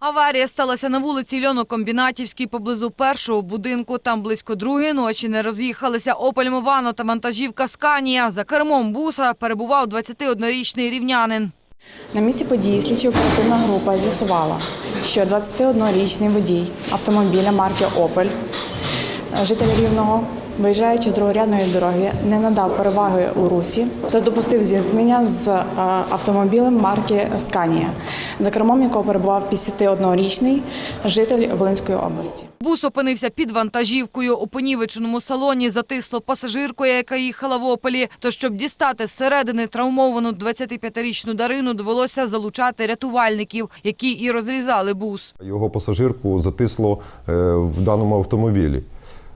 Аварія сталася на вулиці Льонокомбінатівській поблизу першого будинку. Там близько другої ночі не роз'їхалися «Опель Мовано» та вантажівка «Сканія». За кермом буса перебував 21-річний рівнянин. На місці події слідчо-оперативна група з'ясувала, що 21-річний водій автомобіля марки Опель, житель Рівного, виїжджаючи з другорядної дороги, не надав переваги у русі та допустив зіткнення з е, автомобілем марки Сканія, за кермом якого перебував 51-річний житель Волинської області. Бус опинився під вантажівкою. У понівеченому салоні затисло пасажиркою, яка їхала в «Опелі». То щоб дістати зсередини травмовану 25-річну Дарину, довелося залучати рятувальників, які і розрізали бус. Його пасажирку затисло е, в даному автомобілі.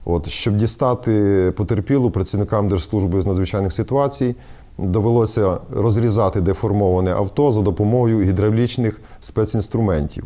От, щоб дістати потерпілу працівникам Держслужби з надзвичайних ситуацій, довелося розрізати деформоване авто за допомогою гідравлічних спецінструментів.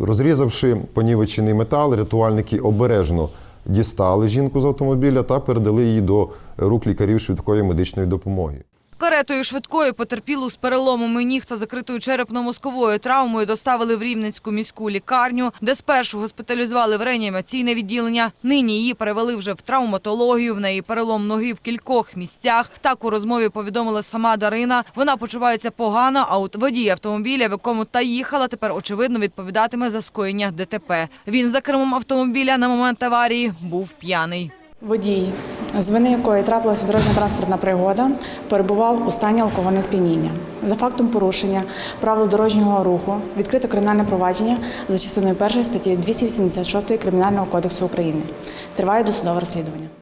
Розрізавши понівечений метал, рятувальники обережно дістали жінку з автомобіля та передали її до рук лікарів швидкої медичної допомоги. Каретою швидкої потерпілу з переломами ніг та закритою черепно-мозковою травмою доставили в Рівненську міську лікарню, де спершу госпіталізували в реанімаційне відділення. Нині її перевели вже в травматологію. В неї перелом ноги в кількох місцях. Так у розмові повідомила сама Дарина. Вона почувається погано, а от водій автомобіля, в якому та їхала, тепер очевидно відповідатиме за скоєння ДТП. Він за кермом автомобіля на момент аварії був п'яний. Водій, з вини якої трапилася дорожньо-транспортна пригода, перебував у стані алкогольного сп'яніння. За фактом порушення правил дорожнього руху відкрито кримінальне провадження за частиною 1 статті 286 Кримінального кодексу України. Триває досудове розслідування.